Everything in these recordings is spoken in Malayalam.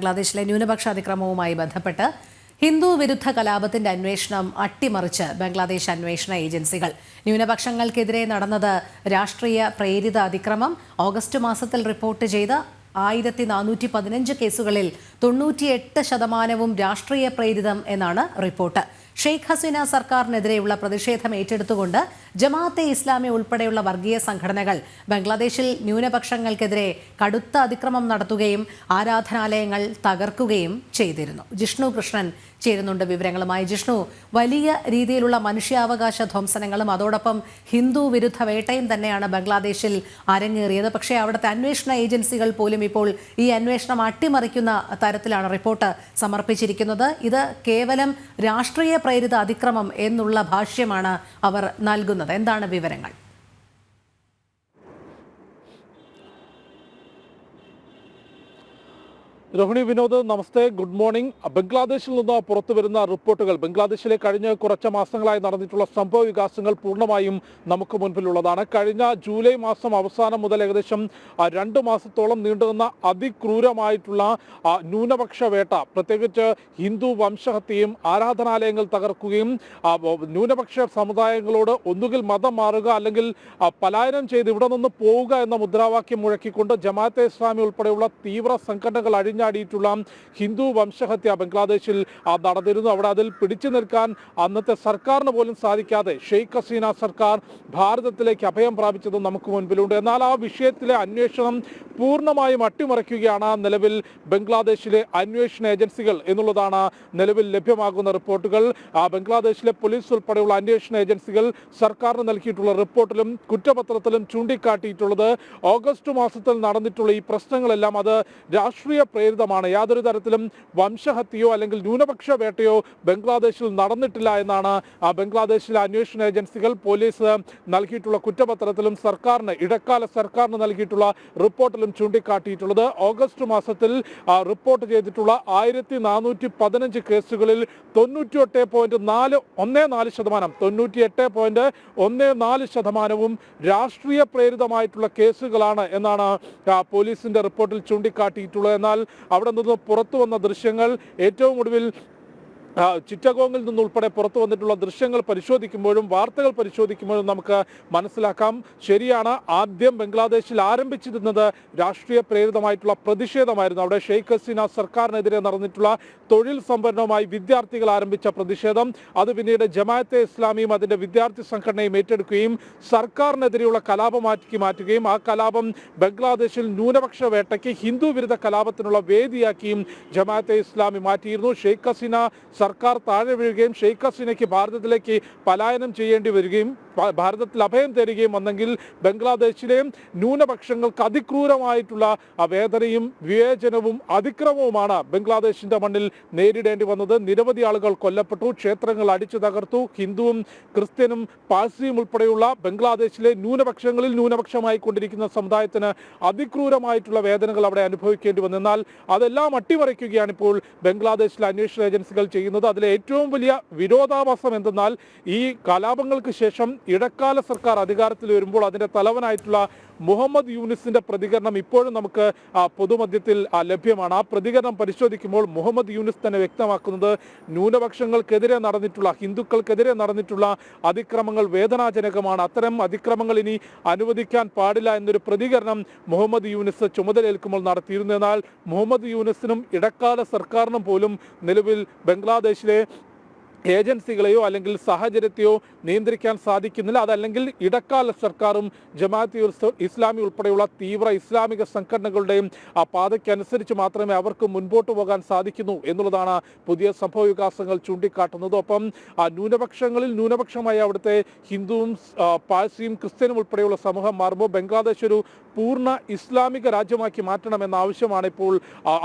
ബംഗ്ലാദേശിലെ ന്യൂനപക്ഷ അതിക്രമവുമായി ബന്ധപ്പെട്ട് ഹിന്ദു വിരുദ്ധ കലാപത്തിന്റെ അന്വേഷണം അട്ടിമറിച്ച് ബംഗ്ലാദേശ് അന്വേഷണ ഏജൻസികൾ. ന്യൂനപക്ഷങ്ങൾക്കെതിരെ നടന്നത് രാഷ്ട്രീയ പ്രേരിത അതിക്രമം ഓഗസ്റ്റ് മാസത്തിൽ റിപ്പോർട്ട് ചെയ്ത ആയിരത്തി നാനൂറ്റി പതിനഞ്ച് കേസുകളിൽ തൊണ്ണൂറ്റിയെട്ട് ശതമാനവും രാഷ്ട്രീയ പ്രേരിതം എന്നാണ് റിപ്പോർട്ട്. ഷെയ്ഖ് ഹസീന സർക്കാരിനെതിരെയുള്ള പ്രതിഷേധം ഏറ്റെടുത്തുകൊണ്ട് ജമാഅത്തെ ഇസ്ലാമി ഉൾപ്പെടെയുള്ള വർഗീയ സംഘടനകൾ ബംഗ്ലാദേശിൽ ന്യൂനപക്ഷങ്ങൾക്കെതിരെ കടുത്ത അതിക്രമം നടത്തുകയും ആരാധനാലയങ്ങൾ തകർക്കുകയും ചെയ്തിരുന്നു. ജിഷ്ണു കൃഷ്ണൻ ചേരുന്നുണ്ട് വിവരങ്ങളുമായി. ജിഷ്ണു വലിയ രീതിയിലുള്ള മനുഷ്യാവകാശ ധ്വംസനങ്ങളും അതോടൊപ്പം ഹിന്ദു വിരുദ്ധ വേട്ടയും തന്നെയാണ് ബംഗ്ലാദേശിൽ അരങ്ങേറിയത്. പക്ഷേ അവിടുത്തെ അന്വേഷണ ഏജൻസികൾ പോലും ഇപ്പോൾ ഈ അന്വേഷണം അട്ടിമറിക്കുന്ന തരത്തിലാണ് റിപ്പോർട്ട് സമർപ്പിച്ചിരിക്കുന്നത്. ഇത് കേവലം രാഷ്ട്രീയ പ്രേരിത അതിക്രമം എന്നുള്ള ഭാഷ്യമാണ് അവർ നൽകുന്നത്. എന്താണ് വിവരങ്ങൾ? രോഹിണി വിനോദ് നമസ്തേ ഗുഡ് മോർണിംഗ്. ബംഗ്ലാദേശിൽ നിന്ന് പുറത്തു വരുന്ന റിപ്പോർട്ടുകൾ. ബംഗ്ലാദേശിലെ കഴിഞ്ഞ കുറച്ച് മാസങ്ങളായി നടന്നിട്ടുള്ള സംഭവ വികാസങ്ങൾ പൂർണമായും നമുക്ക് മുൻപിലുള്ളതാണ്. കഴിഞ്ഞ ജൂലൈ മാസം അവസാനം മുതൽ ഏകദേശം രണ്ട് മാസത്തോളം നീണ്ടുനിന്ന അതിക്രൂരമായിട്ടുള്ള ന്യൂനപക്ഷ വേട്ട പ്രത്യേകിച്ച് ഹിന്ദു വംശഹത്യയും ആരാധനാലയങ്ങൾ തകർക്കുകയും ന്യൂനപക്ഷ സമുദായങ്ങളോട് ഒന്നുകിൽ മതം മാറുക അല്ലെങ്കിൽ പലായനം ചെയ്ത് ഇവിടെ നിന്ന് പോവുക എന്ന മുദ്രാവാക്യം മുഴക്കിക്കൊണ്ട് ജമാഅത്തെ ഇസ്ലാമി ഉൾപ്പെടെയുള്ള തീവ്ര സംഘടനകൾ അഴിഞ്ഞാടിയിട്ടുള്ള ഹിന്ദു വംശഹത്യ ബംഗ്ലാദേശിൽ നടന്നിരുന്നു. അവിടെ അതിൽ പിടിച്ചു നിൽക്കാൻ അന്നത്തെ സർക്കാരിന് പോലും സാധിക്കാതെ ഷെയ്ഖ് ഹസീന സർക്കാർ ഭാരതത്തിലേക്ക് അഭയം പ്രാപിച്ചതും നമുക്ക് മുൻപിലുണ്ട്. എന്നാൽ ആ വിഷയത്തിലെ അന്വേഷണം പൂർണമായും അട്ടിമറിക്കുകയാണ് നിലവിൽ ബംഗ്ലാദേശിലെ അന്വേഷണ ഏജൻസികൾ എന്നുള്ളതാണ് നിലവിൽ ലഭ്യമാകുന്ന റിപ്പോർട്ടുകൾ. ബംഗ്ലാദേശിലെ പോലീസ് ഉൾപ്പെടെയുള്ള അന്വേഷണ ഏജൻസികൾ സർക്കാരിന് നൽകിയിട്ടുള്ള റിപ്പോർട്ടിലും കുറ്റപത്രത്തിലും ചൂണ്ടിക്കാട്ടിയിട്ടുള്ളത്. ഓഗസ്റ്റ് മാസത്തിൽ നടന്നിട്ടുള്ള ഈ പ്രശ്നങ്ങളെല്ലാം അത് രാഷ്ട്രീയ പ്രേരിതമാണ്. യാതൊരു തരത്തിലും വംശഹത്യയോ അല്ലെങ്കിൽ ന്യൂനപക്ഷ വേട്ടയോ ബംഗ്ലാദേശിൽ നടന്നിട്ടില്ല എന്നാണ് ബംഗ്ലാദേശിലെ അന്വേഷണ ഏജൻസികൾ പോലീസ് നൽകിയിട്ടുള്ള കുറ്റപത്രത്തിലും സർക്കാരിന് ഇടക്കാല സർക്കാരിന് നൽകിയിട്ടുള്ള റിപ്പോർട്ടിലും ചൂണ്ടിക്കാട്ടിയിട്ടുള്ളത്. ഓഗസ്റ്റ് മാസത്തിൽ റിപ്പോർട്ട് ചെയ്തിട്ടുള്ള ആയിരത്തി നാനൂറ്റി പതിനഞ്ച് കേസുകളിൽ തൊണ്ണൂറ്റിയെട്ട് പോയിന്റ് നാല് ഒന്നേ നാല് ശതമാനം തൊണ്ണൂറ്റി എട്ട് പോയിന്റ് ഒന്നേ നാല് ശതമാനവും രാഷ്ട്രീയ പ്രേരിതമായിട്ടുള്ള കേസുകളാണ് എന്നാണ് പോലീസിന്റെ റിപ്പോർട്ടിൽ ചൂണ്ടിക്കാട്ടിയിട്ടുള്ളത്. എന്നാൽ അവിടെ നിന്ന് പുറത്തു വന്ന ദൃശ്യങ്ങൾ ഏറ്റവും ഒടുവിൽ ചിറ്റഗോങ്ങിൽ നിന്നുൾപ്പെടെ പുറത്തു വന്നിട്ടുള്ള ദൃശ്യങ്ങൾ പരിശോധിക്കുമ്പോഴും വാർത്തകൾ പരിശോധിക്കുമ്പോഴും നമുക്ക് മനസ്സിലാക്കാം. ശരിയാണ് ആദ്യം ബംഗ്ലാദേശിൽ ആരംഭിച്ചിരുന്നത് രാഷ്ട്രീയ പ്രേരിതമായിട്ടുള്ള പ്രതിഷേധമായിരുന്നു. അവിടെ ഷെയ്ഖ് ഹസീന സർക്കാരിനെതിരെ നടന്നിട്ടുള്ള തൊഴിൽ സംവരണവുമായി വിദ്യാർത്ഥികൾ ആരംഭിച്ച പ്രതിഷേധം. അത് പിന്നീട് ജമാഅത്തെ ഇസ്ലാമിയും അതിന്റെ വിദ്യാർത്ഥി സംഘടനയും ഏറ്റെടുക്കുകയും സർക്കാരിനെതിരെയുള്ള കലാപമാക്കി മാറ്റുകയും ആ കലാപം ബംഗ്ലാദേശിൽ ന്യൂനപക്ഷ വേട്ടയ്ക്ക് ഹിന്ദു വിരുദ്ധ കലാപത്തിനുള്ള വേദിയാക്കിയും ജമാഅത്തെ ഇസ്ലാമി മാറ്റിയിരുന്നു. ഷെയ്ഖ് ഹസീന സർക്കാർ താഴെ വീഴുകയും ഷെയ്ഖ് ഹസീനയ്ക്ക് ഭാരതത്തിലേക്ക് പലായനം ചെയ്യേണ്ടി വരികയും ഭാരതത്തിൽ അഭയം തരികയും വന്നെങ്കിൽ ബംഗ്ലാദേശിലെയും ന്യൂനപക്ഷങ്ങൾക്ക് അതിക്രൂരമായിട്ടുള്ള വേദനയും വിവേചനവും അതിക്രമവുമാണ് ബംഗ്ലാദേശിന്റെ മണ്ണിൽ നേരിടേണ്ടി വന്നത്. നിരവധി ആളുകൾ കൊല്ലപ്പെട്ടു ക്ഷേത്രങ്ങൾ അടിച്ചു തകർത്തു. ഹിന്ദുവും ക്രിസ്ത്യനും പാഴ്സിയും ഉൾപ്പെടെയുള്ള ബംഗ്ലാദേശിലെ ന്യൂനപക്ഷങ്ങളിൽ ന്യൂനപക്ഷമായി കൊണ്ടിരിക്കുന്ന സമുദായത്തിന് അതിക്രൂരമായിട്ടുള്ള വേദനകൾ അവിടെ അനുഭവിക്കേണ്ടി വന്നു. എന്നാൽ അതെല്ലാം അട്ടിമറിക്കുകയാണ് ഇപ്പോൾ ബംഗ്ലാദേശിലെ അന്വേഷണ ഏജൻസികൾ ചെയ്യുന്നത്. അതിലെ ഏറ്റവും വലിയ വിരോധാഭാസം എന്തെന്നാൽ ഈ കലാപങ്ങൾക്ക് ശേഷം ഇടക്കാല സർക്കാർ അധികാരത്തിൽ വരുമ്പോൾ അതിന്റെ തലവനായിട്ടുള്ള മുഹമ്മദ് യൂനിസിന്റെ പ്രതികരണം ഇപ്പോഴും നമുക്ക് പൊതുമധ്യത്തിൽ ലഭ്യമാണ്. ആ പ്രതികരണം പരിശോധിക്കുമ്പോൾ മുഹമ്മദ് യൂനിസ് തന്നെ വ്യക്തമാക്കുന്നത് ന്യൂനപക്ഷങ്ങൾക്കെതിരെ നടന്നിട്ടുള്ള ഹിന്ദുക്കൾക്കെതിരെ നടന്നിട്ടുള്ള അതിക്രമങ്ങൾ വേദനാജനകമാണ്. അത്തരം അതിക്രമങ്ങൾ ഇനി അനുവദിക്കാൻ പാടില്ല എന്നൊരു പ്രതികരണം മുഹമ്മദ് യൂനിസ് ചുമതലയേൽക്കുമ്പോൾ നടത്തിയിരുന്നു. എന്നാൽ മുഹമ്മദ് യൂനിസിനും ഇടക്കാല സർക്കാരിനും പോലും നിലവിൽ ബംഗ്ലാദേശിലെ ഏജൻസികളെയോ അല്ലെങ്കിൽ സാഹചര്യത്തെയോ നിയന്ത്രിക്കാൻ സാധിക്കുന്നില്ല. അതല്ലെങ്കിൽ ഇടക്കാല സർക്കാരും ജമാഅത്ത് ഇസ്ലാമി ഉൾപ്പെടെയുള്ള തീവ്ര ഇസ്ലാമിക സംഘടനകളുടെയും ആ പാതയ്ക്കനുസരിച്ച് മാത്രമേ അവർക്ക് മുൻപോട്ട് പോകാൻ സാധിക്കുന്നു എന്നുള്ളതാണ് പുതിയ സംഭവ വികാസങ്ങൾ ചൂണ്ടിക്കാട്ടുന്നത്. ഒപ്പം ആ ന്യൂനപക്ഷങ്ങളിൽ ന്യൂനപക്ഷമായ അവിടുത്തെ ഹിന്ദുവും പാഴ്സിയും ക്രിസ്ത്യനും ഉൾപ്പെടെയുള്ള സമൂഹം മാറുമ്പോൾ ബംഗ്ലാദേശ് ഒരു പൂർണ ഇസ്ലാമിക രാജ്യമാക്കി മാറ്റണമെന്ന ആവശ്യമാണ് ഇപ്പോൾ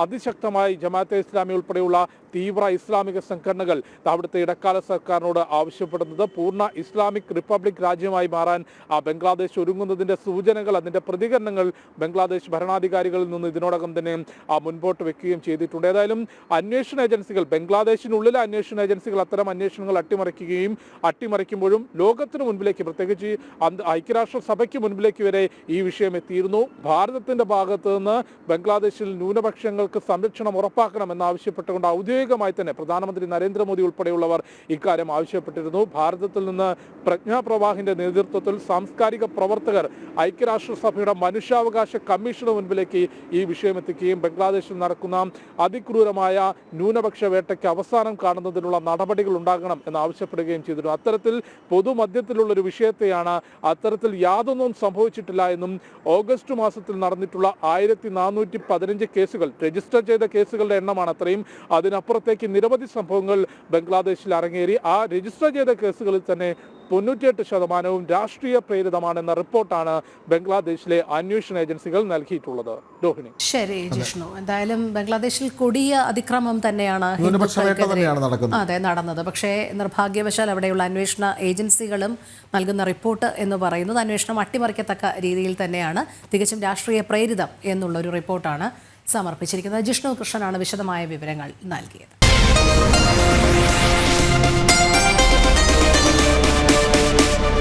അതിശക്തമായി ജമാഅത്തെ ഇസ്ലാമി ഉൾപ്പെടെയുള്ള തീവ്ര ഇസ്ലാമിക സംഘടനകൾ അവിടുത്തെ ഇടക്കാല സർക്കാരിനോട് ആവശ്യപ്പെടുന്നത് പൂർണ ഇസ്ലാമിക് റിപ്പബ്ലിക് രാജ്യമായി മാറാൻ ആ ബംഗ്ലാദേശ് ഒരുങ്ങുന്നതിന്റെ സൂചനകൾ അതിന്റെ പ്രതികരണങ്ങൾ ബംഗ്ലാദേശ് ഭരണാധികാരികളിൽ നിന്ന് ഇതിനോടകം തന്നെ ആ മുൻപോട്ട് വെക്കുകയും ചെയ്തിട്ടുണ്ട്. ഏതായാലും അന്വേഷണ ഏജൻസികൾ ബംഗ്ലാദേശിനുള്ളിലെ അന്വേഷണ ഏജൻസികൾ അത്തരം അന്വേഷണങ്ങൾ അട്ടിമറിക്കുകയും അട്ടിമറിക്കുമ്പോഴും ലോകത്തിന് മുൻപിലേക്ക് പ്രത്യേകിച്ച് ഐക്യരാഷ്ട്ര സഭയ്ക്ക് മുൻപിലേക്ക് വരെ ഈ വിഷയം എത്തിയിരുന്നു. ഭാരതത്തിന്റെ ഭാഗത്ത് നിന്ന് ബംഗ്ലാദേശിൽ ന്യൂനപക്ഷങ്ങൾക്ക് സംരക്ഷണം ഉറപ്പാക്കണമെന്ന് ആവശ്യപ്പെട്ടുകൊണ്ട് ഔദ്യോഗികമായി തന്നെ പ്രധാനമന്ത്രി നരേന്ദ്രമോദി ഉൾപ്പെടെയുള്ളവർ ഇക്കാര്യം ആവശ്യപ്പെട്ടിരുന്നു. ഭാരതത്തിൽ നിന്ന് പ്രജ്ഞാപ്രവാഹിന്റെ നേതൃത്വത്തിൽ സാംസ്കാരിക പ്രവർത്തകർ ഐക്യരാഷ്ട്രസഭയുടെ മനുഷ്യാവകാശ കമ്മീഷന് മുൻപിലേക്ക് ഈ വിഷയം എത്തിക്കുകയും ബംഗ്ലാദേശിൽ നടക്കുന്ന അതിക്രൂരമായ ന്യൂനപക്ഷ വേട്ടയ്ക്ക് അവസാനം കാണുന്നതിനുള്ള നടപടികൾ ഉണ്ടാകണം എന്ന് ആവശ്യപ്പെടുകയും ചെയ്തിരുന്നു. അത്തരത്തിൽ പൊതുമധ്യത്തിലുള്ള ഒരു വിഷയത്തെയാണ് അത്തരത്തിൽ യാതൊന്നും സംഭവിച്ചിട്ടില്ല എന്നും ഓഗസ്റ്റ് മാസത്തിൽ നടന്നിട്ടുള്ള ആയിരത്തി നാനൂറ്റി പതിനഞ്ച് കേസുകൾ രജിസ്റ്റർ ചെയ്ത കേസുകളുടെ എണ്ണമാണ് അത്രയും. അതിനപ്പുറത്തേക്ക് നിരവധി സംഭവങ്ങൾ ബംഗ്ലാദേശിൽ അരങ്ങേറി. ആ രജിസ്റ്റർ ചെയ്ത കേസുകളിൽ തന്നെ തൊണ്ണൂറ്റിയെട്ട് ശതമാനവും രാഷ്ട്രീയ പ്രേരിതമാണെന്ന റിപ്പോർട്ടാണ് ബംഗ്ലാദേശിലെ അന്വേഷണ ഏജൻസികൾ നൽകിയിട്ടുള്ളത്. രോഹിണി. ശരി ജിഷ്ണു. എന്തായാലും ബംഗ്ലാദേശിൽ കൊടിയ അതിക്രമം തന്നെയാണ് അതെ നടന്നത്. പക്ഷേ നിർഭാഗ്യവശാൽ അവിടെയുള്ള അന്വേഷണ ഏജൻസികളും നൽകുന്ന റിപ്പോർട്ട് എന്ന് പറയുന്നത് അന്വേഷണം അട്ടിമറിക്കത്തക്ക രീതിയിൽ തന്നെയാണ്. തികച്ചും രാഷ്ട്രീയ പ്രേരിതം എന്നുള്ള ഒരു റിപ്പോർട്ടാണ്. സമർപ്പിച്ചിരിക്കുന്നത് ജിഷ്ണു കൃഷ്ണനാണ് വിശദമായ വിവരങ്ങൾ നൽകിയത്.